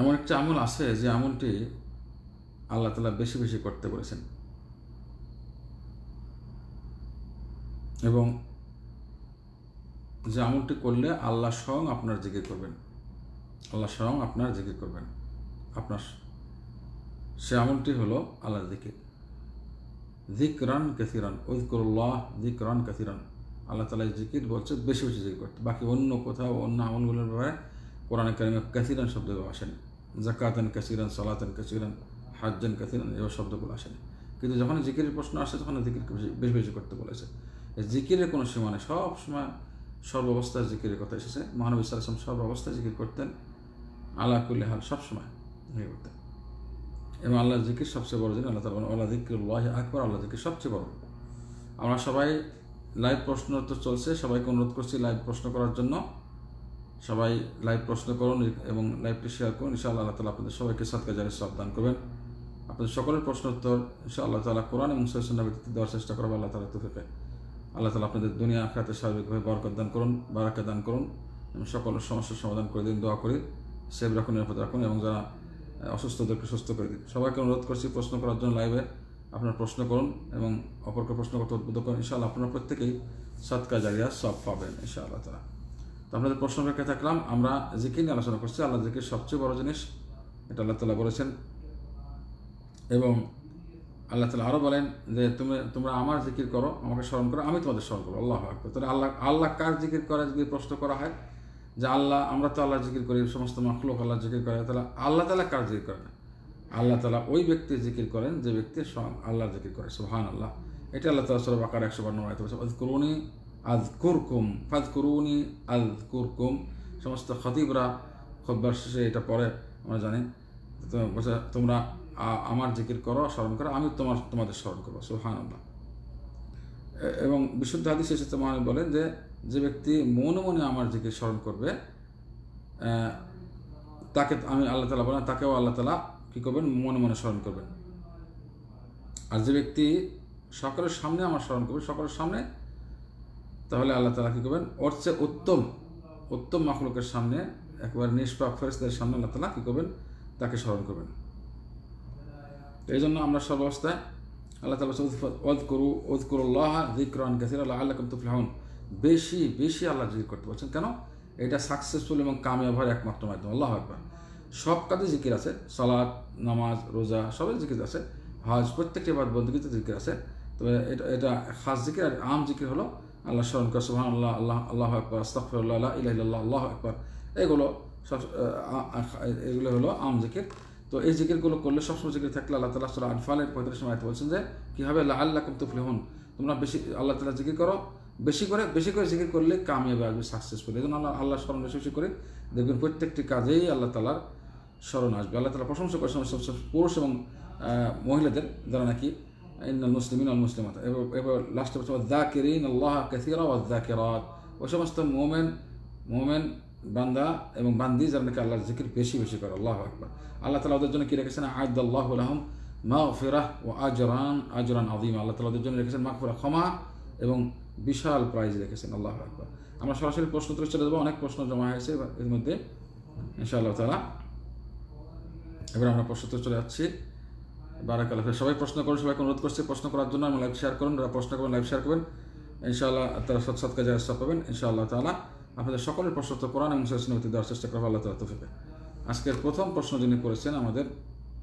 এমন একটা আমল আছে যে আমলটি আল্লাহ তালা বেশি বেশি করতে বলেছেন। এবং যে আমলটি করলে আল্লাহ স্বয়ং আপনার জিকির করবেন। আল্লাহ স্বয়ং আপনার জিকির করবেন। আপনার সে আমলটি হলো আল্লাহ জিকির। জিকরান কাসিরান ওজকুরুল্লাহ জিকরান কাসিরান। আল্লাহ তালা জিকির বলছে বেশি বেশি জিকির করতে। বাকি অন্য কোথাও অন্য আমলগুলোর ব্যাপারে কোরআনে কারিমে কাসিরান শব্দগুলো আসেনি। জাকাতান কাসিরান, সালাতান কাসিরান, হাজ্জান কাসিরান, এবার শব্দগুলো আসেনি। কিন্তু যখন জিকিরের প্রশ্ন আসে, তখন জিকিরকে বেশি বেশি করতে বলেছে। জিকিরের কোনো সীমা নেই। সব সময় সর্বাবস্থায় জিকিরের কথা এসেছে। মহানবী সালাম সর্বাবস্থায় জিকির করতেন। আল্লাহ কুল্লি হাল সবসময় জিকির করতেন। এবং আল্লাহ জিকির সবচেয়ে বড় জিনিস, আল্লাহ তালা আল্লাহ জিকির আকবর আল্লাহ জিকির সবচেয়ে বড়। আমরা সবাই লাইভ প্রশ্ন তো চলছে, সবাইকে অনুরোধ করছি লাইভ প্রশ্ন করার জন্য। সবাই লাইভ প্রশ্ন করুন এবং লাইভটি শেয়ার করুন। ইনশাআল্লাহ আল্লাহ তালা আপনাদের সবাইকে সৎকা জারি সব দান করবেন। আপনাদের সকলের প্রশ্ন উত্তর ইনশা আল্লাহ তালা কোরআন এবং সৈসন্না দেওয়ার চেষ্টা করব, আল্লাহ তালা তুফিকে। আল্লাহ তালা আপনাদের দুনিয়া আখাতে স্বাভাবিকভাবে বরকত দান করুন, বারাকা দান করুন এবং সকলের সমস্যার সমাধান করে দিন, দোয়া করি সেভ রাখুন, নিরাপদ রাখুন এবং যারা অসুস্থদেরকে সুস্থ করে দিন। সবাইকে অনুরোধ করছি প্রশ্ন করার জন্য লাইভে আপনার প্রশ্ন করুন এবং অপরকে প্রশ্ন করতে উদ্বুদ্ধ করুন। ইনশাআল্লাহ আপনারা প্রত্যেকেই সৎকা জারিয়া সব পাবেন, ইনশাআল্লাহ তালা তো আপনাদের প্রশ্ন রেখে থাকলাম, আমরা জিকির নিয়ে আলোচনা করছি, আল্লাহ জিকির সবচেয়ে বড় জিনিস, এটা আল্লাহ তালা বলেছেন। এবং আল্লাহ তালা আরও বলেন যে, তুমি, তোমরা আমার জিকির করো, আমাকে স্মরণ করো, আমি তোমাদের স্মরণ করব। আল্লাহ আকবর। তাহলে আল্লাহ আল্লাহ কার জিকির করে, যদি প্রশ্ন করা হয়, যে আল্লাহ, আমরা তো আল্লাহ জিকির করি, সমস্ত মাখলুক আল্লাহ জিকির করে, তাহলে আল্লাহ তালা কার জিকির করে না? আল্লাহ তালা ওই ব্যক্তি জিকির করেন, যে ব্যক্তি আল্লাহ জিকির করে সুহান আল্লাহ এটা আল্লাহ তালা সরব আকার একশো আজ করুনি আজ কুরকুম ফাজ সমস্ত খতিবরা খোদ্বার শেষে এটা পরে আমরা জানি। তোমরা আমার জিকির করো, স্মরণ করো আমি তোমার, তোমাদের স্মরণ করব। সুহান এবং বিশুদ্ধ হাদিস এসেছে মহান বলেন যে যে ব্যক্তি মনে মনে আমার জিকির স্মরণ করবে তাকে আমি আল্লাহ তালা বলেন তাকেও আল্লাহ তালা কী করবেন? মনে মনে স্মরণ করবেন। আর যে ব্যক্তি সকলের সামনে আমার স্মরণ করবে, সকলের সামনে তাহলে আল্লাহ তালা কী করবেন? ওর চেয়ে উত্তম উত্তম মাখলুকের সামনে, একবার নিষ্পাপ ফেরেস্তাদের সামনে আল্লাহ তালা কী করবেন? তাকে স্মরণ করবেন। এই জন্য আমরা সর্বাবস্থায় আল্লাহ তালা ওদ করু ওদ করুল্লাহ জিক্রান কাসির আল্লাহ আল্লাহ তুফলাহন। বেশি বেশি আল্লাহ জিকির করতে পারছেন কেন? এটা সাকসেসফুল এবং কামিয়াব হওয়ার একমাত্র মাধ্যম, আল্লাহ একবার সব কাজে জিকির আছে সালাদ নামাজ, রোজা সবের জিকির আছে। হজ, প্রত্যেকটি বাদ বন্দীতে জিকির আছে। তবে এটা এটা খাস জিকির আর আম জিকির হলো আল্লাহ স্মরণ কর সুহান আল্লাহ আল্লাহ আল্লাহ আকবর আস্তাফরুল্লাহ ইলাহ আল্লাহ আকবর। এগুলো সব এগুলো হলো আম জিকির। তো এই জিকিরগুলো করলে সবসময় জিকির থাকলে আল্লাহ তালা সুরা আনফালের পঁয়ত্রিশ সময় বলছেন যে, কীভাবে আল্লাহ আল্লাহ কুম তুফলিহন? তোমরা বেশি, আল্লাহ তালা জিকির করো, বেশি করে বেশি করে জিকির করলে কামিয়াবে আসবে সাকসেসফুল এই জন্য আল্লাহ আল্লাহ স্মরণ বেশি বেশি করে দেখবেন প্রত্যেকটি কাজেই আল্লাহ তালার স্মরণ আসবে। আল্লাহ তালা প্রশংসা করে পুরুষ এবং মহিলাদের, যারা নাকি মুসলিমিন আল মুসলিমাত এবার লাস্টে বলছে দা কেরিন আল্লাহ কাসিরা ও দা কেরাত ওই সমস্ত মোমেন মোমেন বান্দা এবং বান্দি যারা নাকি আল্লাহর জিকির বেশি বেশি করে, আল্লাহ আকবর। আল্লাহ তালা ওদের জন্য কি রেখেছেন? আয়দ আল্লাহ আলহম মা ফেরাহ ও আজরান আজরান আদিম আল্লাহ তালা ওদের জন্য রেখেছেন মাকফিরা ক্ষমা এবং বিশাল প্রাইজ রেখেছেন, আল্লাহ আকবর। আমরা সরাসরি প্রশ্ন উত্তরে চলে যাব, অনেক প্রশ্ন জমা হয়েছে, এর মধ্যে ইনশাআল্লাহ তালা এবার আমরা প্রশ্ন চলে যাচ্ছি। বারাকাল্লাহ সবাই প্রশ্ন করুন, সবাইকে অনুরোধ করছি, প্রশ্ন করার জন্য আমরা লাইভ শেয়ার করুন, যারা প্রশ্ন করবেন লাইভ শেয়ার করবেন, ইনশাআল্লাহ তারা সৎ কাজে সব পাবেন, ইনশাআল্লাহ তাআলা আপনাদের সকলের প্রশ্ন তো কোরআন এবং সৈসনবতী দেওয়ার চেষ্টা করব, আল্লাহ তালা তফিকে আজকের প্রথম প্রশ্ন যিনি করেছেন আমাদের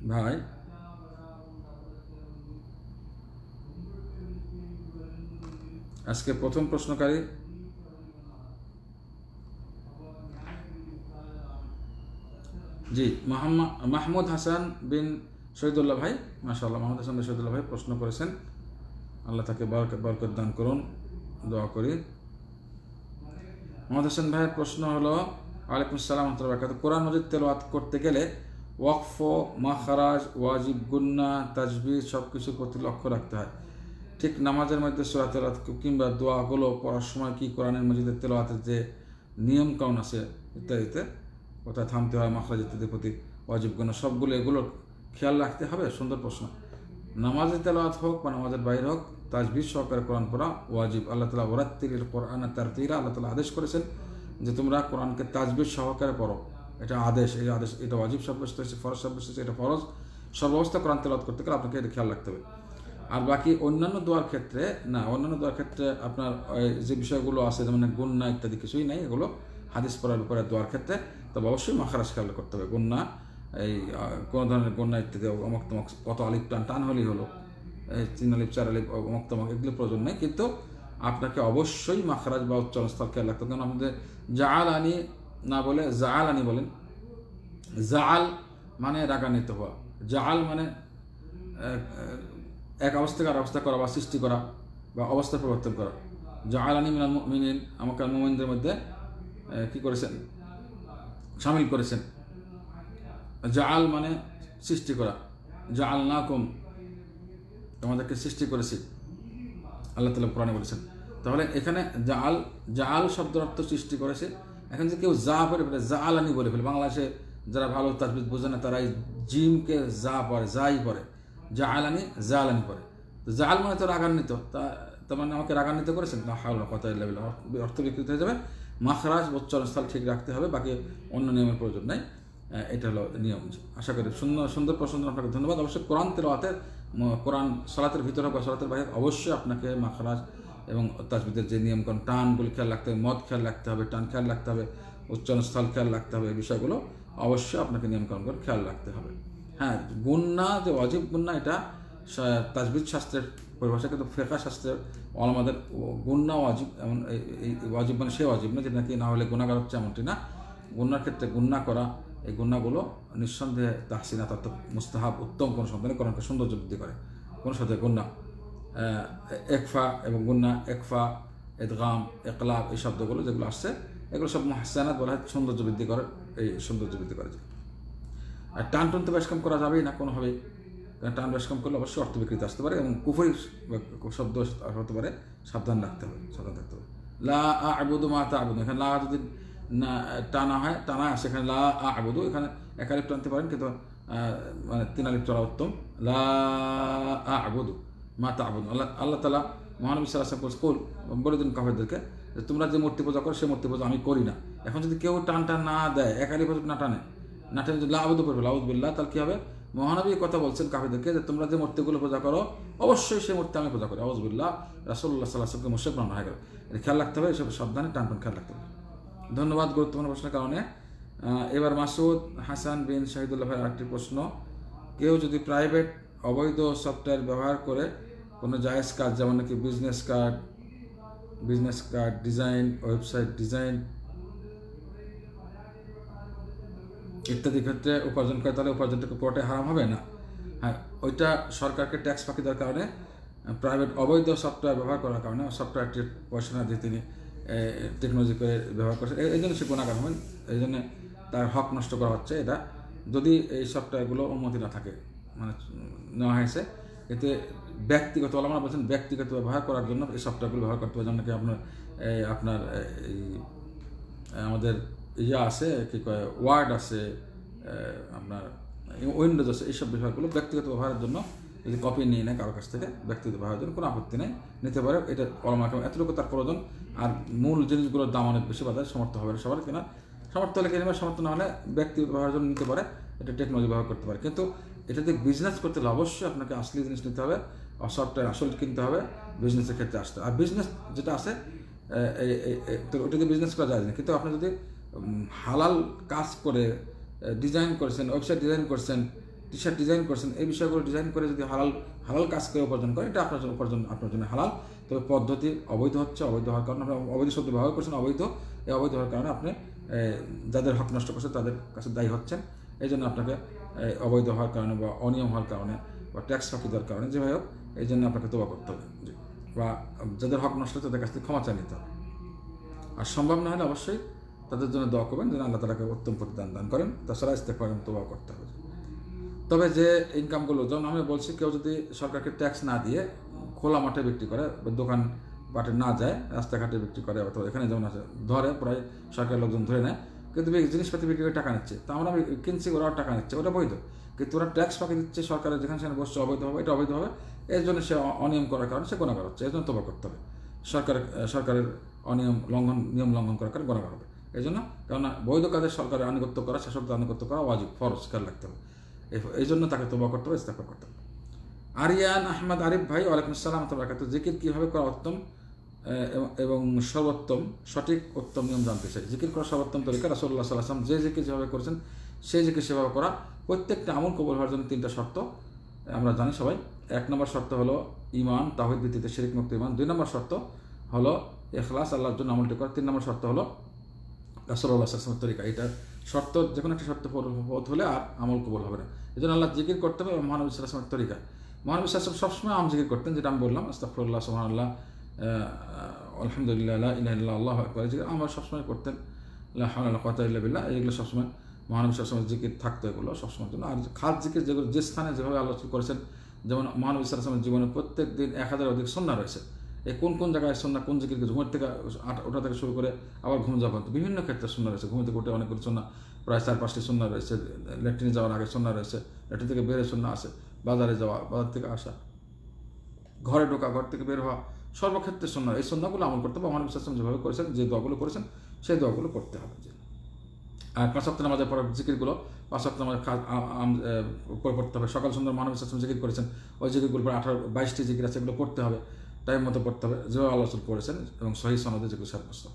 ভাই, আজকে প্রথম প্রশ্নকারী জি, মাহমা- মাহমুদ হাসান বিন শহীদুল্লাহ ভাই, মাশাআল্লাহ মাহমুদ হাসান শহীদুল্লাহ ভাই প্রশ্ন করেছেন। আল্লাহ তাকে বরকত দান করুন, দোয়া করি। মোহাম্মদ হাসান ভাইয়ের প্রশ্ন হলো আলাইকুম সালাম কোরআন মজিদ তেলাওয়াত করতে গেলে ওয়াকফ, মাখারাজ, ওয়াজিব, গুন্না, তাজবির সব কিছুর প্রতি লক্ষ্য রাখতে হয়। ঠিক নামাজের মধ্যে সোরা তেলাওয়াত কিংবা দোয়াগুলো পড়ার সময় কি কোরআনের মজিদের তেলাওয়াতের যে নিয়ম কাউন আছে ইত্যাদিতে কোথায় থামতে হয়, মাখরাজ ইত্যাদির প্রতি, ওয়াজিব, গুন্না, সবগুলো এগুলো খেয়াল রাখতে হবে, সুন্দর প্রশ্ন। নামাজের তেলাওয়াত হোক বা নামাজের বাইরে হোক, তাজবির সহকারে কোরআন পড়া ওয়াজিব। আল্লাহ তালা ওরাত্তির কোরআন তার তিরা আল্লাহ তালা আদেশ করেছেন যে তোমরা কোরআনকে তাজবির সহকারে পড়ো। এটা আদেশ, এই আদেশ, এটা অজীব সাব্যস্ত হয়েছে, ফরজ সাব্যস্ত হয়েছে, এটা ফরজ। সর্বাবস্থা কোরআন তেলাওয়াত করতে গেলে আপনাকে এটা খেয়াল রাখতে হবে। আর বাকি অন্যান্য দোয়ার ক্ষেত্রে, না, অন্যান্য দোয়ার ক্ষেত্রে আপনার যে বিষয়গুলো আছে, যেমন গুন্না ইত্যাদি কিছুই নাই, এগুলো হাদিস পড়ার ব্যাপারে দোয়ার ক্ষেত্রে। তবে অবশ্যই মাখারাজ খেয়াল করতে হবে। গুন্না এই কোনো ধরনের গুন্না ইত্যাদি অমক তমক কত আলিপ টান টান হলেই হলো। এই তিন আলিপ চার আলিপ অমক তমক এগুলো প্রয়োজন নেই। কিন্তু আপনাকে অবশ্যই মাখারাজ বা উচ্চারণস্থল খেয়াল রাখতে কারণ আমাদের জাল আনি না বলে জাল আনি বলেন। জাল মানে রাগান্বিত হওয়া। জাল মানে এক, অবস্থা থেকে আর অবস্থা করা বা সৃষ্টি করা বা অবস্থা পরিবর্তন করা। জাল আনি মিনাল মিনিন আমাকে মোমিনদের মধ্যে কি করেছেন? সামিল করেছেন। জাল মানে সৃষ্টি করা। জাল না কম তোমাদেরকে সৃষ্টি করেছি। আল্লাহ তালা কোরআনে বলেছেন। তাহলে এখানে জাল জাল শব্দের অর্থ সৃষ্টি করেছে। এখন যে কেউ যা পড়ে ফেলে জালানি বলে ফেলে। বাংলাদেশে যারা ভালো তাজবিদ বোঝে না তারা এই জিমকে যা পড়ে যাই পড়ে। জালানি জালানি পড়ে। তো জাল মানে তো রাগান্বিত। তা, তার মানে আমাকে রাগান্বিত করেছেন? না হাওলা কথা অর্থ বিকৃত হয়ে যাবে। মাখরাজ, উচ্চারণস্থল ঠিক রাখতে হবে, বাকি অন্য নিয়মের প্রয়োজন নাই। এটা হলো নিয়ম। আশা করি সুন্দর সুন্দর প্রশ্ন আপনাকে ধন্যবাদ। অবশ্যই কোরআন তেলাওয়াতের কোরআন সালাতের ভিতরে বা সালাতের বাইরে অবশ্যই আপনাকে মাখরাজ এবং তাজবিদের যে নিয়মকানুন, টানগুলো খেয়াল রাখতে হবে, মদ খেয়াল রাখতে হবে, টান খেয়াল রাখতে হবে, উচ্চারণস্থল খেয়াল রাখতে হবে, এই বিষয়গুলো অবশ্যই আপনাকে নিয়মকানুনগুলো খেয়াল রাখতে হবে। হ্যাঁ গুন্না যে অজীব গুন্না, এটা তাজবিদ শাস্ত্রের পরিভাষা কিন্তু ফেকা শাস্ত্রের আমাদের গুন্না অজীব, এমন এই- এই অজীব মানে সে অজীব না যেটা নাকি না হলে গুণাগার হচ্ছে এমনটি না। গুন্নার ক্ষেত্রে গুন্না করা এই গুন্নাগুলো নিঃসন্দেহে তাহসিনা তত্ত্ব মুস্তাহাব উত্তম কোনো সন্তানে কোরআনকে সৌন্দর্য বৃদ্ধি করে। কোনো সাথে গুন্না একফা এবং গুন্না একফা, এদগাম একলাব এই শব্দগুলো যেগুলো আসছে, এগুলো সব হাসানাত বলা হয় সৌন্দর্য বৃদ্ধি করে, এই সৌন্দর্য বৃদ্ধি করে যে। আর টান টান তো বেশকম করা যাবেই না কোনোভাবেই। কারণ টান বেশকম করলে অবশ্যই অর্থ বিকৃতি আসতে পারে এবং কুফরি শব্দ হতে পারে। সাবধান রাখতে হবে, সাবধান রাখতে হবে। লা আবুদু মা তা আবুদু এখানে লা যদি না টানা হয় টানা আসে এখানে লা আবুদু, এখানে একালিপ টানতে পারেন, কিন্তু মানে তিন আলিপ উত্তম। লা আবুদু, মা তা আবুদু আল্লাহ আল্লাহ তালা মহানবী সাল্লাহ কুল বলে দিন কাফেরদেরকে যে, তোমরা যে মূর্তি পূজা করো সেই মূর্তি পূজা আমি করি না। এখন যদি কেউ টান টান না দেয় একালি পর্যন্ত না টানে। না টানে যদি লাউদ করবে লাউদুল্লাহ তাহলে কী হবে? মহানবী কথা বলছেন কাফেরদেরকে যে, তোমরা যে মূর্তিগুলো পূজা করো, অবশ্যই সেই মূর্তি আমি পূজা করি। আউজবুল্লাহ রাসুল্লাহ সাল্লাহ সাল্লামকে মুশেক বানানো হয়ে গেল খেয়াল রাখতে হবে এসব সাবধানে টান টান খেয়াল রাখতে হবে। ধন্যবাদ গুরুত্বপূর্ণ প্রশ্নের কারণে। এবার মাসুদ হাসান বিন শাহিদুল্লাহ ভাইয়ের আরেকটি প্রশ্ন। কেউ যদি প্রাইভেট অবৈধ সফটওয়্যার ব্যবহার করে কোনো জায়েজ কাজ, যেমন নাকি business card business card design website design ইত্যাদি ক্ষেত্রে উপার্জন করে, তাহলে উপার্জনটাকে পুরোটাই হারাম হবে না। হ্যাঁ ওইটা সরকারকে ট্যাক্স ফাঁকি দেওয়ার কারণে প্রাইভেট অবৈধ সফটওয়্যার ব্যবহার করার কারণে সফটওয়্যারটির পয়সা না দিয়ে তিনি টেকনোলজি করে ব্যবহার করছে। এই- জন্য সে গুণাগার হবেন এই জন্য তার হক নষ্ট করা হচ্ছে এটা। যদি এই সফটওয়্যারগুলো অনুমতি না থাকে মানে নেওয়া হয়েছে, এতে ব্যক্তিগত আমরা বলছেন ব্যক্তিগত ব্যবহার করার জন্য এই সফটওয়্যারগুলো ব্যবহার করতে হবে। যেমন নাকি আপনার এই আপনার এই আমাদের ইয়ে আছে, কি কয় ওয়ার্ড আছে আপনার উইন্ডোজ আছে, এইসব বিষয়গুলো ব্যক্তিগত ব্যবহারের জন্য যদি কপি নিয়ে নেয় কারোর কাছ থেকে, ব্যক্তিগত ব্যবহারের জন্য কোনো আপত্তি নেই, নিতে পারে, এটা কলমা এতটুকু তার প্রয়োজন। আর মূল জিনিসগুলোর দাম অনেক বেশি বাজারে, সমর্থ হবে না সবার কেনা। সমর্থ হলে কিনবে সমর্থ না হলে ব্যক্তিগত ব্যবহারের জন্য নিতে পারে, এটা টেকনোলজি ব্যবহার করতে পারে। কিন্তু এটাতে বিজনেস করতে হলে অবশ্যই আপনাকে আসলি জিনিস নিতে হবে সফটওয়্যার আসল কিনতে হবে বিজনেসের ক্ষেত্রে আসতে। আর বিজনেস যেটা আছে তো ওটা দিয়ে বিজনেস করা যায় না। কিন্তু আপনি যদি হালাল কাজ করে ডিজাইন করেছেন ওয়েবসাইট ডিজাইন করছেন টি শার্ট ডিজাইন করছেন, এই বিষয়গুলো ডিজাইন করে যদি হালাল হালাল কাজ করে উপার্জন করেন, এটা আপনার উপার্জন, আপনার জন্য হালাল। তবে পদ্ধতি অবৈধ হচ্ছে, অবৈধ হওয়ার কারণে আপনি অবৈধ শব্দ ব্যবহার করছেন, অবৈধ। এই অবৈধ হওয়ার কারণে আপনি যাদের হক নষ্ট করছে তাদের কাছে দায়ী হচ্ছেন। এই জন্য আপনাকে অবৈধ হওয়ার কারণে বা অনিয়ম হওয়ার কারণে বা ট্যাক্স ফাঁকি দেওয়ার কারণে যেভাবে হোক, এই জন্য আপনাকে তোবা করতে হবে। বা যাদের হক নষ্ট তাদের কাছ থেকে ক্ষমা চাই নিতে হবে। আর সম্ভব না হলে অবশ্যই তাদের জন্য দোয়া করবেন, যেন আল্লাহ তালাকে উত্তম প্রতিদান দান করেন। তাছাড়া ইস্তেফার তোবা করতে হবে। তবে যে ইনকামগুলো যেমন আমি বলছি, কেউ যদি সরকারকে ট্যাক্স না দিয়ে খোলা মাঠে বিক্রি করে দোকান পাটে না যায়, রাস্তাঘাটে বিক্রি করে, অথবা এখানে যেমন আছে, ধরে প্রায় সরকারের লোকজন ধরে নেয়, কিন্তু জিনিসপাতি বিক্রি করে টাকা নিচ্ছে, তা আমরা কিনছি, ওরাও টাকা নিচ্ছে, ওটা বৈধ। কিন্তু ওরা ট্যাক্স ফাঁকি দিচ্ছে, সরকারের যেখানে সেখানে বসছে, অবৈধ হবে, এটা অবৈধ হবে, এর জন্য সে অনিয়ম করার কারণে সে গোনাগার হচ্ছে, এর জন্য তোবা করতে হবে। সরকার, সরকারের অনিয়ম লঙ্ঘন, নিয়ম লঙ্ঘন করার কারণে গোনাগার হবে। এই জন্য কেননা বৈধ কাজে সরকারের আনুগত্য করা শাসকদের আনুগত্য করা ওয়াজিব ফরজ, খেয়াল রাখতে হবে। এই- জন্য তাকে তোবা করতে হবে ইস্তাফা করতে হবে। আরিয়ান আহমদ আরিফ ভাই ওয়ালাইকুম আসসালাম তো জিকির কীভাবে করা উত্তম? এবং- সর্বোত্তম, সঠিক, উত্তম নিয়ম জানতে চাই। জিকির করা সর্বোত্তম তরিকা রাসল্লাহ সাল্লাম যে জিকির যেভাবে করেছেন, সেই জিকির সেভাবে করা। প্রত্যেকটা আমল কবল হওয়ার জন্য তিনটা শর্ত আমরা জানি সবাই। এক নম্বর শর্ত হলো ইমান তাহিদ ভিত্তিতে শিরিক মুক্ত ইমান দুই নম্বর শর্ত হলো এখলাস, আল্লাহর জন্য আমলটি করা। তিন নম্বর শর্ত হলো রাসল্লাহ আসলামের তরিকা। এটা শর্ত যে কোনো একটা শর্ত পথ হলে আর আমল কবল হবে না। এই জন্য আল্লাহ জিকির করতে হবে মহানবী সাল্লামের তরিকা। মহানবী সাল্লাম সবসময় আম জিকির করতেন, যেটা আমি বললাম আস্তাফরুল্লাহ সুহানাল্লাহ আলহামদুলিল্লাহ ইলাহ আল্লাহ আকবর জিকির আমরা সবসময় করতেন। আল্লাহ কথা ইল্লা বিল্লাহ এইগুলো সবসময় মহানবী জিকির থাকতো এগুলো সবসময়ের জন্য। আর খাস জিকির যেগুলো, যে স্থানে যেভাবে আলোচনা করেছেন, যেমন মহানবী সাল্লামের জীবনে প্রত্যেক দিন এক হাজার অধিক সন্না রয়েছে। এই কোন কোন জায়গায় সন্না, কোন জিকির ঘুমের থেকে ওটা থেকে শুরু করে আবার ঘুম যাওয়া বিভিন্ন ক্ষেত্রে সন্না রয়েছে। ঘুম থেকে উঠে অনেকগুলো সন্না, প্রায় চার পাঁচটি সন্না রয়েছে, ল্যাট্রিনে যাওয়ার আগে সন্না রয়েছে, ল্যাট্রিন থেকে বেরে সন্না আসে, বাজারে যাওয়া, বাজার থেকে আসা, ঘরে ঢোকা, ঘর থেকে বের হওয়া, সর্বক্ষেত্রে সন্না, এই সন্নাগুলো আমল করতে হবে। মহানবী সাল্লাম যেভাবে করেছেন, যে দোয়াগুলো করেছেন, সেই দোয়াগুলো করতে হবে আর পাঁচ সপ্তাহ নামাজের পর জিকিরগুলো, পাঁচ সপ্তাহ উপর পড়তে হবে। সকাল সুন্দর মানব জিকির করেছেন, ওই জিকিরগুলো আঠারো, বাইশটি জিকির আছে, এগুলো পড়তে হবে। টাইম মতো পড়তে হবে। আল্লাহ রসুল করেছেন এবং সহি সনদে যেগুলো সাব্যস্ত।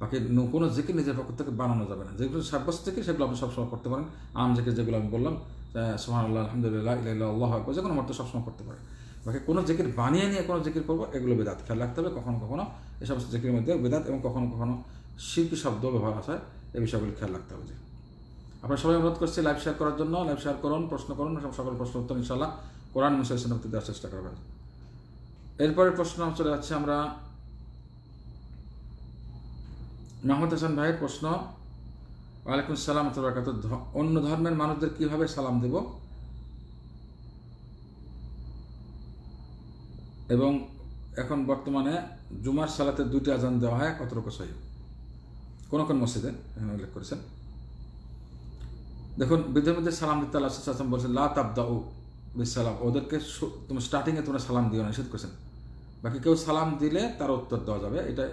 বাকি কোনো জিকির নিজের পক্ষ থেকে বানানো যাবে না। যেগুলো সাব্যস্ত জিকির, সেগুলো আপনি সবসময় করতে পারেন। আম জিকির যেগুলো আমি বললাম সোহান আল্লাহ আলহামদুলিল্লাহ ইল্লাহ আল্লাহ যে কোনো মতো সবসময় করতে পারে বাকি কোনো জিকির বানিয়ে নিয়ে কোনো জিকির করব, এগুলো বেদাত। খেয়াল রাখতে হবে, কখনো কখনো এই সমস্ত জিকিরের মধ্যে বেদাত এবং কখনো কখনো শিল্পী শব্দ ব্যবহার আছে, এই বিষয়গুলো খেয়াল রাখতে হবে। যে আপনারা সবাই অনুরোধ করছি লাইভ শেয়ার করার জন্য। লাইভ শেয়ার করুন, প্রশ্ন করুন সকল প্রশ্ন উত্তর ইনশাল্লাহ কোরআন মুসাইসেন দেওয়ার চেষ্টা করবেন। এরপরের প্রশ্ন চলে যাচ্ছে আমরা মাহমুদ হাসান ভাইয়ের প্রশ্ন, ওয়ালাইকুম সালাম বরকাত অন্য ধর্মের মানুষদের কীভাবে সালাম দেব? এবং এখন বর্তমানে জুমার সালাতে দুইটি আজান দেওয়া হয়, কতটুকু সহি? কোন কোন মসজিদে? এখানে উল্লেখ করেছেন। দেখুন বৃদ্ধের মধ্যে সালাম দিতে আল্লাহ বলছেন, লা তাবদাউ বিসালাম ওদেরকে তুমি স্টার্টিংয়ে তোমরা সালাম দিও নিষেধ করেছেন। বাকি কেউ সালাম দিলে তার উত্তর দেওয়া যাবে। এটা,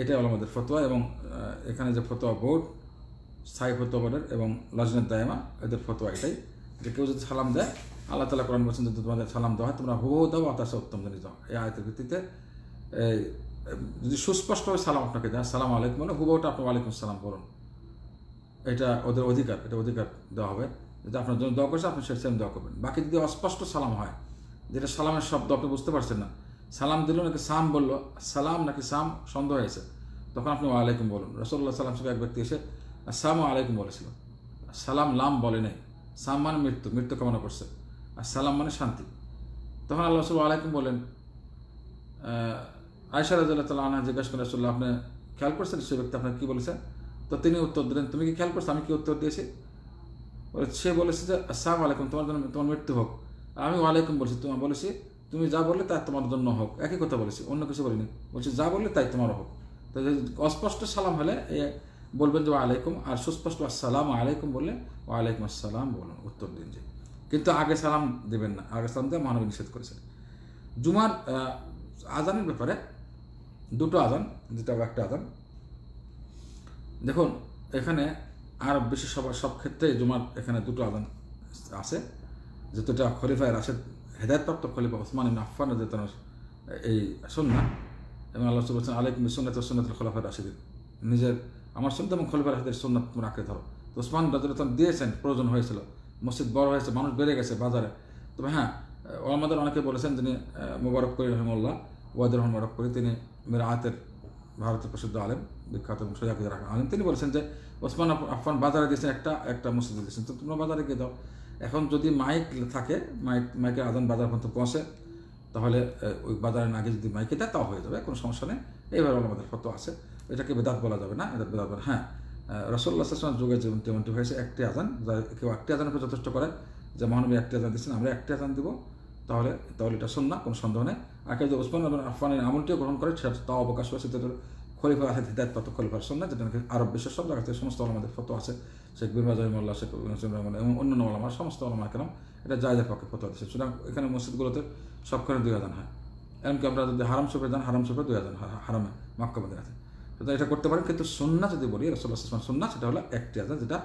এটাই হলো আমাদের ফতোয়া এবং এখানে যে ফতোয়া বোর্ড, স্থায়ী ফতোয়া বোর্ডের এবং লজনের দায়মা, এদের ফতোয়া এটাই। যে কেউ যদি সালাম দেয়, আল্লাহ তালা কোরআন বলছেন যদি তোমাদের সালাম দেওয়া হয়, তোমরা হুবহু দাও আতাসে উত্তম জিনিস দাও এই আয়তের ভিত্তিতে যদি সুস্পষ্টভাবে সালাম আপনাকে দেয়, সালাম আলাইকুম বলে হুবহুটা আপনি ওয়ালাইকুম সালাম বলুন। এটা ওদের অধিকার, এটা অধিকার দেওয়া হবে। যদি আপনার জন্য দোয়া করছে আপনি সেম দোয়া করবেন। বাকি যদি অস্পষ্ট সালাম হয়, যেটা সালামের শব্দ আপনি বুঝতে পারছেন না সালাম দিল, নাকি সাম বলল, সালাম নাকি সাম? সন্দেহ হয়েছে। তখন আপনি ওয়ালাইকুম বলুন। রসল্লাহ সাল্লাম সঙ্গে এক ব্যক্তি এসে সাম আলাইকুম বলেছিল। সালাম লাম বলে নেই। সাম মানে মৃত্যু মৃত্যু কামনা করছে। আর সালাম মানে শান্তি। তখন আল্লাহ রসুল আলাইকুম বলেন আয়সা রাজাল্লাহ তালা আনা জিজ্ঞাসা করে রসুল্লাহ আপনি খেয়াল করছেন? সে ব্যক্তি আপনার কী বলেছেন তো তিনি উত্তর দিলেন, তুমি কি খেয়াল করছ? আমি কি উত্তর দিয়েছি? সে বলেছে যে, আসসালামু আলাইকুম, তোমার জন্য, তোমার মৃত্যু হোক। আমি ওয়ালাইকুম বলছি তোমার বলেছি তুমি যা বললে তাই তোমার জন্য হোক। একই কথা বলেছি, অন্য কিছু বলিনি। বলছি, যা বললে তাই তোমার হোক। তো অস্পষ্ট সালাম হলে বলবেন যে আলাইকুম আর সুস্পষ্ট আসসালাম আলাইকুম বললে ওয়ালাইকুম আসসালাম বলুন, উত্তর দিন যে। কিন্তু আগে সালাম দেবেন না, আগে সালাম দিয়ে মানব নিষেধ করেছেন জুমার আজানের ব্যাপারে দুটো আজান যেটা একটা আজান। দেখুন, এখানে আর বেশি সবার সব ক্ষেত্রে জুমার এখানে দুটো আদান আছে। যেটা খলিফায় রাশেদ হেদায়তপ্রাপ্ত খলিফা ওসমান আফফান রাদিয়াল্লাহু এই সন্না এবং আল্লাহ বলছেন আলাইকুম সুন্নাত সুন্নাতুল খলিফা রাশিদিন নিজের আমার সুন্নাত এবং খলিফা রাশিদের সুন্নাত তোমরা আঁকড়ে ধরো তো ওসমান রাদিয়াল্লাহু দিয়েছেন প্রয়োজন হয়েছিল মসজিদ বড় হয়েছে মানুষ বেড়ে গেছে বাজারে। তবে হ্যাঁ আমাদের অনেকে বলেছেন যিনি মোবারক করি রহমুল্লাহ ওয়াদুর রহমান মোবারক করি। তিনি মিরাতের ভারতের প্রসিদ্ধ আলেম, বিখ্যাত এবং সোজাকে রাখা আলেম। তিনি বলেছেন যে, ওসমান আফ- আফফান বাজারে দিয়েছেন একটা একটা মসজিদে দিয়েছেন। তো তোমরা বাজারে গিয়ে দাও। এখন যদি মাইক থাকে, মাইক মাইকের আদান বাজার পর্যন্ত পৌঁছে, তাহলে ওই বাজারের আগে যদি মাইকে দেয়, তাও হয়ে যাবে, কোনো সমস্যা নেই। এইভাবে আমাদের ফটো আছে। এটাকে বেদাত বলা যাবে না, এটা বেদাত বলা হ্যাঁ রসল্লা যুগে যেমন তেমনটি হয়েছে, একটি আজান, যা কেউ একটি আজানের উপর যথেষ্ট করে, যে মহানবী একটি আজান দিচ্ছেন আমরা একটি আজান দিব, তাহলে তাহলে এটা শোন না কোনো সন্দেহ নেই। আর কেউ যদি ওসমান এবং আফফানের আমলটিও গ্রহণ করে সেটা তাও অবকাশ হয়েছে। খলিফা আছে হৃদায়ত তত খলিফার সন্না যেটা নাকি আরব বিশ্বের সব জায়গা থেকে সমস্ত আলমাদের ফটো আছে। শেখ বিন রাজমল্লা শেখ রহমান এবং অন্যান্য আলমা সমস্ত আলমা কেন এটা জায়দের পক্ষে ফটো আছে সুতরাং এখানে মসজিদগুলোতে সবখানে দুই আদান হয়। এমনকি আমরা যদি হারাম শপে যান, হারাম শপে দুই আদান হয়, হারামে, মক্কা আছে সুতরাং এটা করতে পারেন, কিন্তু সন্না যদি বলি রসুল্লাহ ইসলাম সন্না সেটা হলো একটি আদান যেটা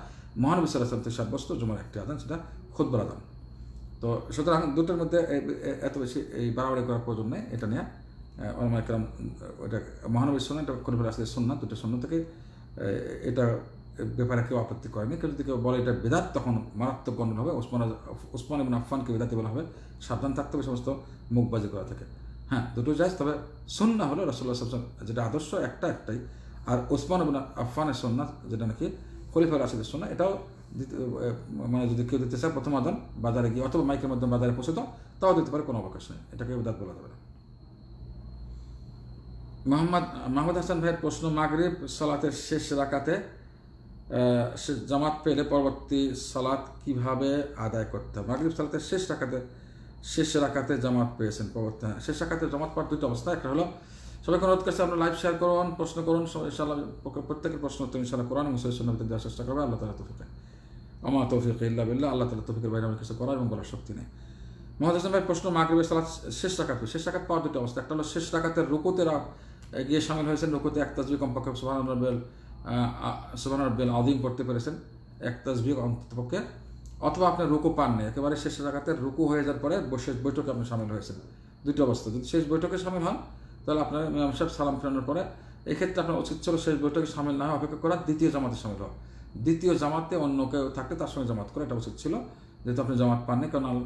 মহানবী সাল্লাহ থেকে সাব্যস্ত জুমার একটি আদান সেটা খুদ্বার আদান তো সুতরাং দুটোর মধ্যে এত বেশি এই বাড়াবাড়ি করার প্রয়োজন নেই, এটা নিয়ে ওলামা একরাম ওটা মহানবীর সন্না এটা খলিফার আসলে সন্না দুটো সন্না থেকে এটা ব্যাপারে কেউ আপত্তি করেনি। কেউ যদি কেউ বলে এটা বেদাত, তখন মারাত্মক গণ্ডন হবে। ওসমান ওসমান এবং আফফানকে বেদাতি বলা হবে। সাবধান থাকতে হবে, সমস্ত মুখবাজি করা থেকে। হ্যাঁ দুটো যায় তবে সন্না হলো রসুল্লাহ সাল্লাম যেটা আদর্শ একটা একটাই। আর ওসমান এবং আফফানের সন্না যেটা নাকি খলিফার রাশিদের সন্না এটাও মানে যদি কেউ দিতে চায়, প্রথম আদান বাজারে গিয়ে, অথবা মাইকের মাধ্যমে বাজারে পৌঁছে দাও, তাও দিতে পারে, কোনো অবকাশ নেই। এটাকে বেদাত বলা যাবে না। মোহাম্মদ মাহমুদ হাসান ভাইয়ের প্রশ্ন মাগরিব সালাতের শেষ রাকাতে জামাত পেলে পরবর্তী সালাত কীভাবে আদায় করতে হবে? মাগরিব সালাতের শেষ রাখাতে শেষ রাকাতে জামাত পেয়েছেন পরবর্তী হ্যাঁ, শেষ রাখাতে জামাত পাওয়ার দুটো অবস্থা। একটা হলো সবাইকে অনুরোধ করছে আপনার লাইভ শেয়ার করুন প্রশ্ন করুন ইনশাআল্লাহ প্রত্যেকের প্রশ্ন উত্তর ইনশাআল্লাহ কোরআন এবং নবীতে দেওয়ার চেষ্টা করবে। আল্লাহ তালা তৌফিকে আমার তৌফিক ইল্লা বিল্লাহ আল্লাহ তালা তৌফিকের বাইরে আমার কিছু করার এবং বলার শক্তি নেই। মোহাম্মদ ভাই প্রশ্ন মাগরিবের সালাত শেষ রাখাতে শেষ রাকাত পাওয়ার দুটো অবস্থা। একটা হলো শেষ রাকাতের রুকুতে গিয়ে সামিল হয়েছেন রুকুতে এক তাজবি কমপক্ষে সুবাহ রব্বেল সুবাহ রব্বেল আদিম করতে পেরেছেন এক তাজবি অন্ততপক্ষে। অথবা আপনি রুকু পাননি, একেবারে শেষ রাকাতের রুকু হয়ে যাওয়ার পরে শেষ বৈঠকে আপনি সামিল হয়েছেন। দুটো অবস্থা। যদি শেষ বৈঠকে সামিল হন, তাহলে আপনার ইমাম সাহেব সালাম ফেরানোর পরে এক্ষেত্রে আপনার উচিত ছিল শেষ বৈঠকে সামিল না হয় অপেক্ষা করা, দ্বিতীয় জামাতে সামিল হওয়া। দ্বিতীয় জামাতে অন্য কেউ থাকলে তার সঙ্গে জামাত করা, এটা উচিত ছিল। যেহেতু আপনি জামাত পাননি, কারণ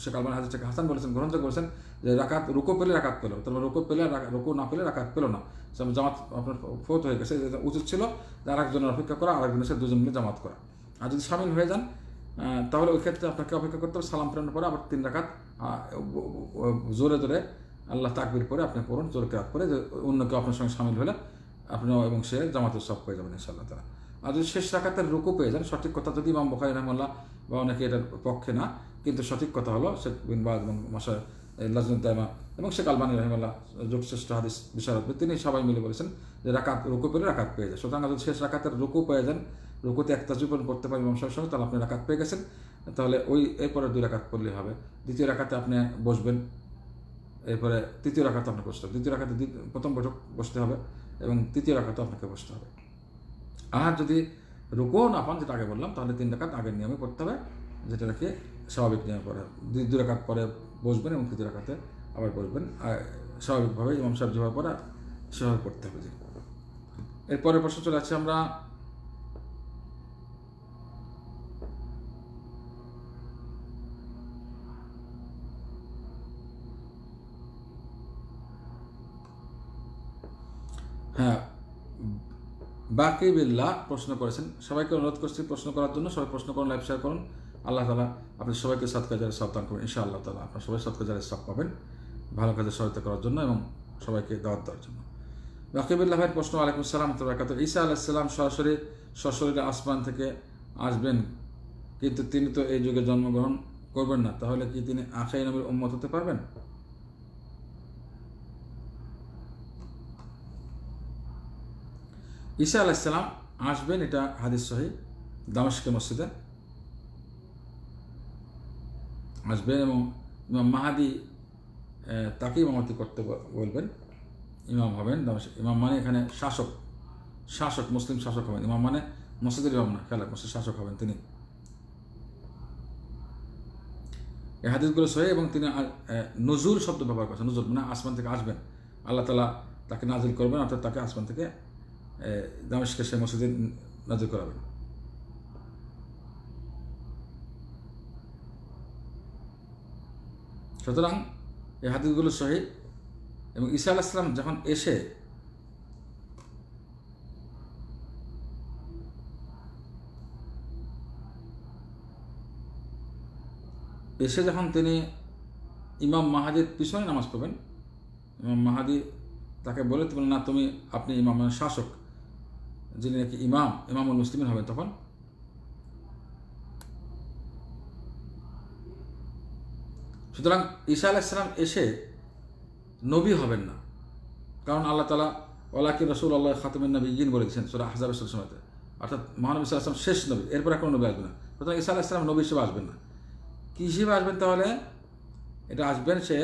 শেখ আলমান হাজির শেখ হাসান বলেছেন গ্রহণযোগ্য বলেছেন যে রাকাত, রুকো পেলে রাকাত পেল। তারপর রুকো পেলে রাকা- না পেলে রাকাত পেল না। জামাত আপনার ফোত হয়ে গেছে এটা উচিত ছিল যে আরেকজনের অপেক্ষা করা, আরেকজনের সাথে দুজন মিলে জামাত করা। আর যদি সামিল হয়ে যান তাহলে ওই ক্ষেত্রে আপনাকে অপেক্ষা করতে হবে, সালাম ফেরানোর পরে আবার তিন রাকাত জোরে জোরে আল্লাহ তাকবির করে আপনি পড়ুন, জোরে কেরাত করে যে অন্য কেউ আপনার সঙ্গে সামিল হলে আপনি এবং সে জামাতের সব পেয়ে যাবেন ইনশাআল্লাহ তালা আর যদি শেষ রাখাতের রুকু পেয়ে যান, সঠিক কথা যদি ইমাম বখারি রহমাল্লাহ বা অনেকে এটার পক্ষে না। কিন্তু সঠিক কথা হলো শেখ বিন বাজ এবং মশা লাজনুল তাইমা এবং শেখ আলবানী রহমাল্লাহ যোগশ্রেষ্ঠ হাদিস, বিশারদ তিনি সবাই মিলে বলেছেন যে রাকাত, রুকু পেলে রাকাত পেয়ে যায়। সুতরাং যদি শেষ রাকাতের রুকু পেয়ে যান, রুকুতে এক তাজুপন করতে পারেন ইমাম সঙ্গে তাহলে আপনি রাকাত পেয়ে গেছেন। তাহলে ওই, এরপরে দুই রাকাত পড়লেই হবে। দ্বিতীয় রাকাতে আপনি বসবেন, এরপরে তৃতীয় রাখাতে আপনাকে বসতে হবে। দ্বিতীয় রাখাতে প্রথম বৈঠক বসতে হবে এবং তৃতীয় রাখাতে আপনাকে বসতে হবে। আর যদি রুকো না যেটা আগে বললাম, তাহলে তিন রাকাত আগের নিয়মে পড়তে হবে যেটা রেখে স্বাভাবিক নিয়মে পড়ে দুই দু রাখাত পরে বসবেন এবং তৃতীয় রাকাতে আবার বসবেন। স্বাভাবিকভাবে ইমাম সাহেব যেভাবে পড়া, সেভাবে পড়তে হবে। যে এরপরের প্রশ্ন চলে আসছে আমরা হ্যাঁ বাকি বিল্লাহ প্রশ্ন করেছেন। সবাইকে অনুরোধ করছি প্রশ্ন করার জন্য, সবাই প্রশ্ন করুন, লাইভ শেয়ার করুন। আল্লাহ তালা আপনি সবাইকে সাত কাজের সাবধান করুন। ইনশা আল্লাহ তালা আপনার সবাই সাত কাজের সব পাবেন, ভালো কাজে সহায়তা করার জন্য এবং সবাইকে দাওয়াত দেওয়ার জন্য। রাকিবুল্লাহ ভাইয়ের প্রশ্ন আলাইকুম সালাম তো ঈসা আলাইসাল্লাম সরাসরি সশরীরে আসমান থেকে আসবেন, কিন্তু তিনি তো এই যুগে জন্মগ্রহণ করবেন না। তাহলে কি তিনি আখাই নবীর উম্মত হতে পারবেন? ঈসা আলাইসাল্লাম আসবেন এটা হাদিস সহি দামেশকে মসজিদে। আসবেন এবং ইমাম মাহাদি তাকে ইমামতি করতে বলবেন। ইমাম হবেন ইমাম মানে এখানে শাসক শাসক মুসলিম শাসক হবেন। ইমাম মানে মসজিদের ইমাম না খেলা মসজিদ শাসক হবেন তিনি। এই হাদিসগুলো সহি এবং তিনি আহ, শব্দ ব্যবহার করছেন নজুল মানে আসমান থেকে আসবেন। আল্লাহ তালা তাকে নাজিল করবেন অর্থাৎ তাকে আসমান থেকে দামেশকে সে মসজিদে নাজিল করাবেন সুতরাং এই হাদিসগুলো সহি এবং ঈসা আলাহিসাম যখন এসে এসে যখন তিনি ইমাম মাহাদির পিছনে নামাজ পড়বেন, ইমাম মাহাদি তাকে বলে বলেন না, তুমি আপনি ইমাম মানে শাসক। যিনি নাকি ইমাম, ইমামুল মুসলিমিন হবেন তখন? সুতরাং ঈসা আলাইসালাম এসে নবী হবেন না। কারণ আল্লাহ তালা ওলাকি রসুল আল্লাহ খাতমিন নবী ইন বলেছেন সুরা হাজার রসুল সময়তে অর্থাৎ মহানবী সাল্লাম শেষ নবী, এরপর এখন নবী আসবে না। সুতরাং ঈসা আলাইসালাম নবী হিসেবে আসবেন না। কী হিসেবে আসবেন তাহলে? এটা আসবেন সে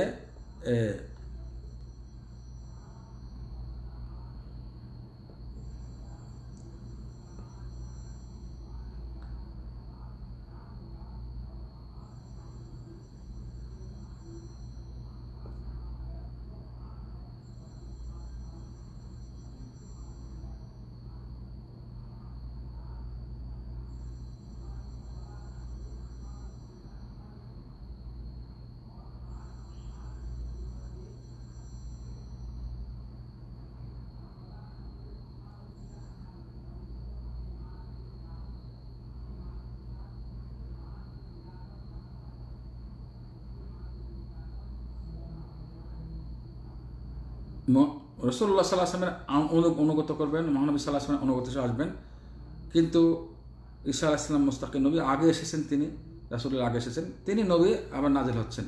রসুল্লাহ সাল্লাহ আসলামের অনু- অনুগত করবেন, মহানবী সাল্লাহ আসলামের অনুগত আসবেন। কিন্তু ঈসা আলাহিসাল্লাম মুস্তাকিম নবী আগে এসেছেন তিনি রাসুল্লাহ আগে এসেছেন। তিনি নবী, আবার নাজিল হচ্ছেন।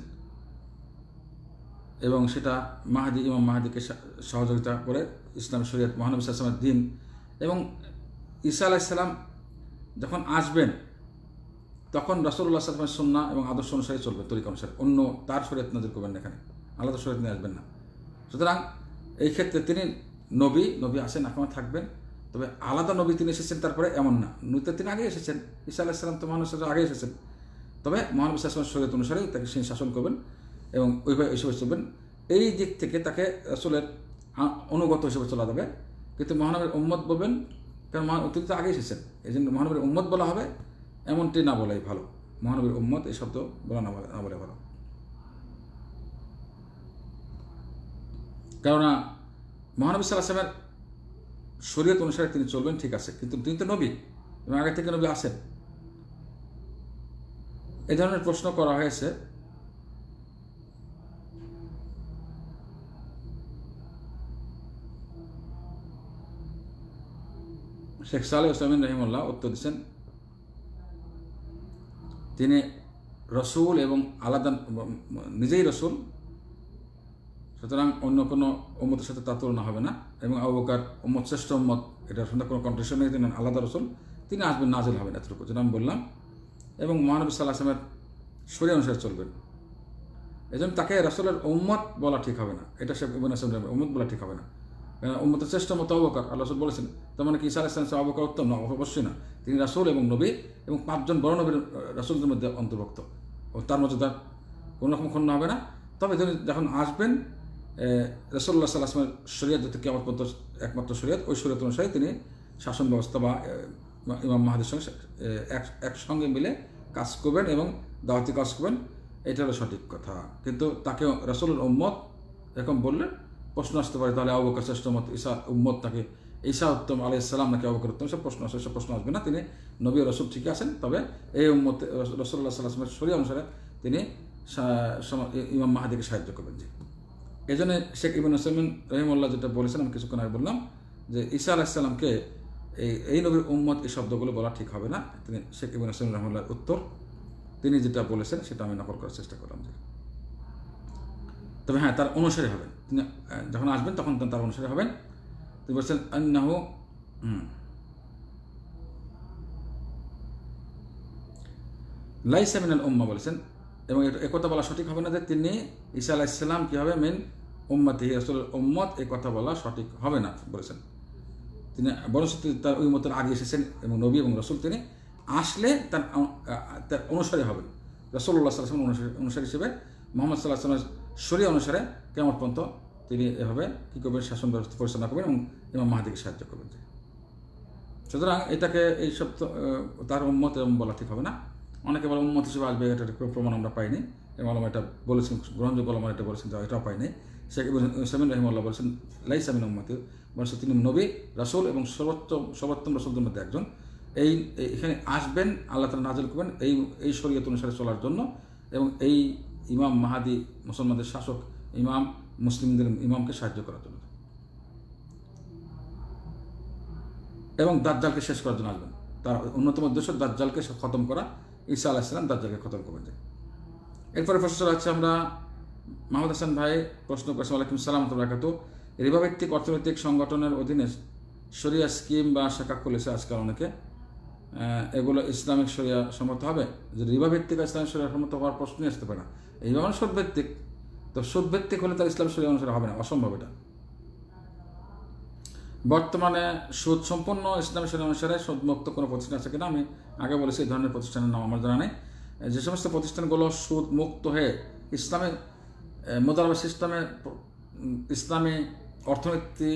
এবং সেটা মাহাদি, ইমাম মাহাদিকে সহযোগিতা করে ইসলাম শরীয়ত, মহানবী সাল্লামের দিন। এবং ঈসা আলাইসাল্লাম যখন আসবেন, তখন রাসুল্লাহ সাল্লামের সন্না এবং আদর্শ অনুসারে চলবে, তরিকা অনুসারে। অন্য তার শরীয়ত নজর করবেন এখানে। আলাদা শরীয়ত নিয়ে আসবেন না। সুতরাং এই ক্ষেত্রে তিনি নবী নবী আসেন এখনও থাকবেন। তবে আলাদা নবী তিনি এসেছেন, তারপরে এমন না। নবীতে তিনি আগে এসেছেন। ঈসা আলাহিসাল্লাম তো মহানবী আগে এসেছেন। তবে মহানবী সাল্লামের শরীয়ত অনুসারে তাকে সেই শাসন করবেন এবং ওইভাবে হিসেবে চলবেন। এই দিক থেকে তাকে আসলের অনুগত হিসেবে চলা যাবে। কিন্তু মহানবীর উম্মত বলবেন, কারণ মহান অতিরিক্ত আগে এসেছেন। এই জন্য মহানবীর উম্মত বলা হবে, এমনটি না বলাই ভালো। মহানবীর উম্মত এই শব্দ বলা না বলে না বলে ভালো। কেননা মহানবী সাল্লাহ আসলামের শরীয়ত অনুসারে তিনি চলবেন, ঠিক আছে। কিন্তু তিনি তো নবী, এবং আগে থেকে নবী আসেন এ ধরনের প্রশ্ন করা হয়েছে। শেখ সালে ওসলামিন রহিমুল্লাহ উত্তর দিচ্ছেন, তিনি রসুল এবং আলাদা, নিজেই রসুল সুতরাং অন্য কোনো উম্মতের সাথে তার তুলনা হবে না এবং আবু বকর উম্মত, শ্রেষ্ঠ উম্মত, এটার সঙ্গে কোনো কন্ট্রিশন নেই, তিনি আলাদা রসুল, তিনি আসবেন, নাজিল হবেন এতটুকু। যেটা আমি বললাম। এবং মহানবী সাল্লাহ আসলামের শরীর অনুসারে চলবেন। এই জন্য তাকে রসুলের উম্মত বলা ঠিক হবে না। এটা সে ইবন আসলাম উম্মত বলা ঠিক হবে না। কারণ উম্মতের শ্রেষ্ঠ মতো অবকার আল্লাহ রসুল বলেছেন, তার মানে কি ইসা আলাইসলাম অবকার উত্তম না? অবশ্যই না। তিনি রাসুল এবং নবী এবং পাঁচজন বড় নবীর রাসুলদের মধ্যে অন্তর্ভুক্ত। ও তার তার কোনো রকম ক্ষুণ্ণ হবে না। তবে তিনি যখন আসবেন রসল্লা সাল্লাহামের শরীয়ত যাতে কেমন পর্যন্ত একমাত্র শরীয়ত। ওই শরীয়ত অনুসারে তিনি শাসন ব্যবস্থা বা ইমাম মাহাদির সঙ্গে এক, একসঙ্গে মিলে কাজ করবেন এবং দাওয়াতি কাজ করবেন। এটা হলো সঠিক কথা। কিন্তু তাকে রসুলের উম্মত এরকম বললে প্রশ্ন আসতে পারে, তাহলে আবু শ্রেষ্ঠ মত ঈসা উম্মত তাকে ঈসা উত্তম আলাই ইসলাম নাকি আবু উত্তম? সব প্রশ্ন আসে সব প্রশ্ন আসবে না। তিনি নবী রসুল ঠিকই আছেন, তবে এই উম্মত রসল্লাহ সাল্লাহামের শরীর অনুসারে তিনি ইমাম মাহাদিকে সাহায্য করবেন, জি। এই জন্য শেখ ইবিন হোসেমিন রহিমুল্লাহ যেটা বলেছেন, আমি কিছুক্ষণ আগে বললাম যে ঈসা আলাহিসাল্লামকে এই এই নবীর উম্মত এই শব্দগুলো বলা ঠিক হবে না। তিনি শেখ ইবিন হোসেন রহমুল্লাহর উত্তর। তিনি যেটা বলেছেন সেটা আমি নকল করার চেষ্টা করলাম। যে তবে হ্যাঁ তার অনুসারী হবেন। তিনি যখন আসবেন তখন তার অনুসারী হবেন। তিনি বলছেন, আন্নাহু, হুম। লাইসা মিনাল উম্মা বলেছেন এবং একথা বলা সঠিক হবে না যে তিনি ঈসা আলাইসাল্লাম কী হবে মেন উম্মতি আসল উম্মত, এ কথা বলা সঠিক হবে না বলেছেন। তিনি বরং তার ওই মতের আগে এসেছেন এবং নবী এবং রসুল তিনি আসলে তার তার অনুসারী হবেন। রসুল্লাহ সাল্লাম অনুসারী অনুসারী হিসেবে মোহাম্মদ সাল্লাহ সাল্লামের শরীর অনুসারে কেমন পর্যন্ত তিনি এভাবে কী করবেন? শাসন ব্যবস্থা পরিচালনা করবেন এবং ইমাম মাহাদিকে সাহায্য করবেন। সুতরাং এটাকে এই সব তার উম্মত এবং বলা ঠিক হবে না। অনেকে বলে উম্মত হিসেবে আসবে কোনো প্রমাণ আমরা পাইনি। এবং আলম এটা বলেছেন গ্রহণযোগ্য আলম এটা বলেছেন যে এটাও পাইনি। শেখ সামিন রহিমুল্লাহ বলেছেন লাই সামিন উম্মতি। বলেছেন তিনি নবী, রাসুল এবং সর্বোত্তম সর্বোত্তম রসুলদের মধ্যে একজন। এই, এই- এখানে আসবেন, আল্লাহ তালা নাজিল করবেন এই এই শরীয়ত অনুসারে চলার জন্য এবং এই ইমাম মাহাদি মুসলমানদের শাসক, ইমাম মুসলিমদের ইমামকে সাহায্য করার জন্য। এবং দাজ্জালকে শেষ করার জন্য আসবেন। তার অন্যতম উদ্দেশ্য দাজ্জালকে খতম করা। ঈসা আলাহিসাল্লাম দাজ্জালকে খতম করে যে এরপরে প্রশ্ন আছে আমরা মাহমুদ হাসান ভাই প্রশ্ন করেছেন, ওয়ালাইকুম সালাম রাখাতো রিবা ভিত্তিক অর্থনৈতিক সংগঠনের অধীনে শরিয়া স্কিম বা শাখা খুলেছে আজকাল অনেকে। এগুলো ইসলামিক শরিয়া সম্মত হবে? যে রিবা ভিত্তিক ইসলামিক শরিয়া সম্মত হওয়ার প্রশ্নই আসতে পারে না। এই যেমন সুদ ভিত্তিক। তো সুদ ভিত্তিক হলে তার ইসলাম শরিয়া অনুসারে হবে না, অসম্ভব এটা। বর্তমানে সুদ সম্পন্ন ইসলামী শরীর অনুসারে সুদমুক্ত কোনো প্রতিষ্ঠান আছে কিনা আমি আগে বলেছি এই ধরনের প্রতিষ্ঠানের নাম আমার জানা নেই। যে সমস্ত প্রতিষ্ঠানগুলো সুদ মুক্ত হয়ে ইসলামে মোদারবা সিস্টেমে ইসলামী অর্থনীতি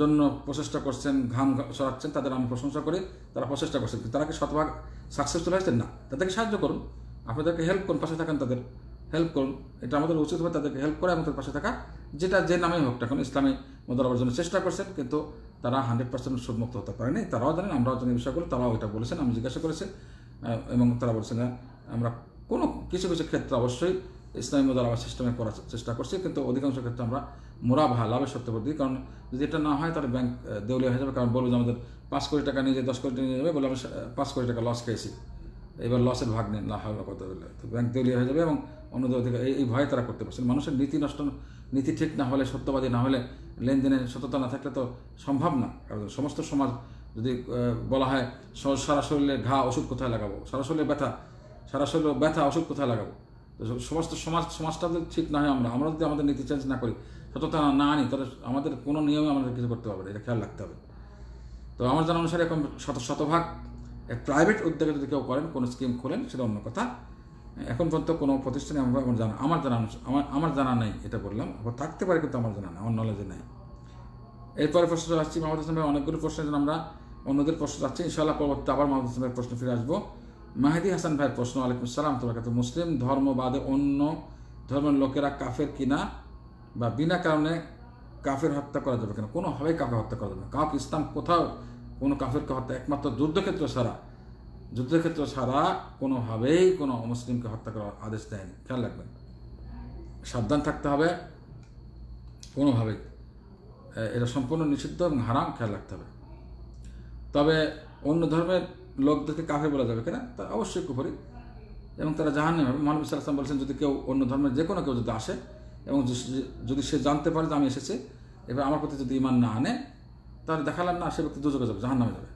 জন্য প্রচেষ্টা করছেন, ঘাম সরাচ্ছেন তাদের আমি প্রশংসা করি, তারা প্রচেষ্টা করছেন তারা কি শতভাগ সাকসেসফুল হয়েছেন? না। তাদেরকে সাহায্য করুন। আপনাদেরকে হেল্প করুন, পাশে থাকেন তাদের। হেল্প করুন। এটা আমাদের উচিত হবে তাদেরকে হেল্প করে আমাদের পাশে থাকা, যেটা যে নামেই হোক এখন ইসলামী জন্য চেষ্টা করছেন, কিন্তু তারা হান্ড্রেড পার্সেন্ট সুদমুক্ত হতে পারেনি। তারাও জানেন, আমরাও জানি বিষয়গুলো, তারাও এটা বলেছেন, আমি জিজ্ঞাসা করেছি এবং তারা বলছেন যে আমরা কোনো কিছু কিছু ক্ষেত্রে অবশ্যই ইসলামী মোদারবা সিস্টেমে করার চেষ্টা করছি, কিন্তু অধিকাংশ ক্ষেত্রে আমরা মুরাভা লাভের শর্ত পদ্ধতি কারণ যদি এটা না হয়, তাহলে ব্যাংক দেউলিয়া হয়ে যাবে, কারণ বলব যে আমাদের পাঁচ কোটি টাকা নিয়ে যে দশ কোটি নিয়ে যাবে বলে আমি পাঁচ কোটি টাকা লস খেয়েছি। এবার লসের ভাগ নেই না হয় কত বলে তো ব্যাংক দেউলিয়া হয়ে যাবে এবং অন্যদের থেকে এই এই ভয় তারা করতে পারছেন মানুষের নীতি নষ্ট নীতি ঠিক না হলে, সত্যবাদী না হলে, লেনদেনে সততা না থাকলে তো সম্ভব না। কারণ সমস্ত সমাজ যদি বলা হয় সারা শরীরে ঘা ওষুধ কোথায় লাগাবো? সারা শরীরে ব্যথা। সারা শরীরে ব্যথা, ওষুধ কোথায় লাগাবো? তো সমস্ত সমাজ সমাজটা যদি ঠিক না হয় আমরা আমরা যদি আমাদের নীতি চেঞ্জ না করি, সততা না- আনি, তাহলে আমাদের কোনো নিয়মে আমাদের কিছু করতে পারবে না। এটা খেয়াল রাখতে হবে। তো আমার জানা অনুসারে এখন শত শতভাগ প্রাইভেট উদ্যোগে যদি কেউ করেন, কোনো স্কিম খোলেন, সেটা অন্য কথা। এখন পর্যন্ত কোনো প্রতিষ্ঠানে আমার জানা আমার জানা আমার আমার জানা নেই এটা বললাম। থাকতে পারে কিন্তু আমার জানা নেই, আমার নলেজে নেই। এরপরে প্রশ্ন আসছি মোহাম্মদ হাসানের অনেকগুলো প্রশ্নের জন্য আমরা অন্যদের প্রশ্ন যাচ্ছি, ইনশাআল্লাহ পরবর্তী আবার মোহাম্মদ হাসানের প্রশ্ন ফিরে আসব। মাহিদি হাসান ভাইয়ের প্রশ্ন, আলাইকুম সালাম, তোমার কাছে মুসলিম ধর্ম বাদে অন্য ধর্মের লোকেরা কাফের কিনা বা বিনা কারণে কাফের হত্যা করা যাবে কিনা? কোনোভাবেই কাফের হত্যা করা যাবে না। কাউকে ইসলাম কোথাও কোনো কাফেরকে হত্যা একমাত্র যুদ্ধক্ষেত্র ছাড়া যুদ্ধক্ষেত্র ছাড়া কোনোভাবেই কোনো মুসলিমকে হত্যা করার আদেশ দেয়নি। খেয়াল রাখবেন। সাবধান থাকতে হবে। কোনোভাবেই। এটা সম্পূর্ণ নিষিদ্ধ এবং হারাম, খেয়াল রাখতে হবে। তবে অন্য ধর্মের লোকদেরকে কাফের বলা যাবে কিনা, তা অবশ্যই কুফরি। এবং তারা জাহান হবে। মহানবী সাল্লাম বলছেন, যদি কেউ অন্য ধর্মের যে কোনো কেউ যদি আসে, এবং যদি সে জানতে পারে যে আমি এসেছি, এবার আমার প্রতি যদি ইমান না আনে তাহলে দেখালাম না সে ব্যক্তি দুযোগে যাবে জাহান নামে যাবে।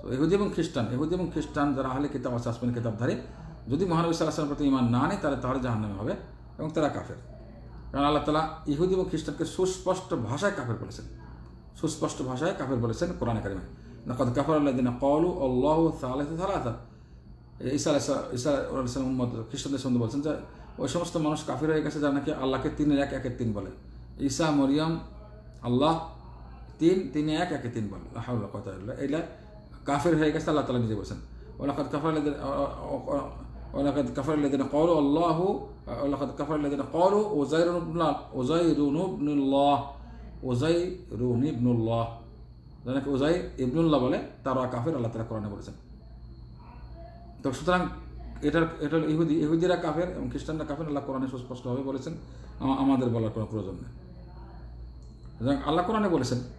তো এহুদি এবং খ্রিস্টান, এহুদি এবং খ্রিস্টান যারা আহলে কিতাব আছে, আসমানি কিতাবধারী, যদি মহানবী সাল্লাহামের প্রতি ইমান না আনে তাহলে তাহলে জাহান নামে হবে এবং তারা কাফের। কারণ আল্লাহ তালা ইহুদি এবং খ্রিস্টানকে সুস্পষ্ট ভাষায় কাফের বলেছেন। সুস্পষ্ট ভাষায় কাফের বলেছেন কোরআন কারিমে। নাকদ কাফর আল্লাহ কলু আল্লাহ সালাহ সালাতা ঈসা আলাহ ঈসা আলাইসালাম উম্মদ খ্রিস্টানদের সঙ্গে বলছেন যে, ওই সমস্ত মানুষ কাফির হয়ে গেছে যারা নাকি আল্লাহকে তিনের এক, একের তিন বলে। ঈসা, মরিয়ম, আল্লাহ তিন, তিনি এক, একে, তিন বল। কথা এটা কাফের হয়ে গেছে, আল্লাহ তালা নিজে বলছেন। ওলাকাত কাফার লেদিন করো আল্লাহ ওলাকাত কাফার লেদিন করো ওজাই রুবনুল্লাহ ওজাই রুনুবনুল্লাহ ওজাই রুনিবনুল্লাহ যাদেরকে ওজাই ইবনুল্লাহ বলে, তারা কাফের, আল্লাহ তালা কোরআনে বলেছেন। তো সুতরাং এটার এটা ইহুদি, ইহুদিরা কাফের এবং খ্রিস্টানরা কাফের, আল্লাহ কোরআনে সুস্পষ্টভাবে বলেছেন আমাদের বলার কোনো প্রয়োজন নেই। আল্লাহ কোরআনে বলেছেন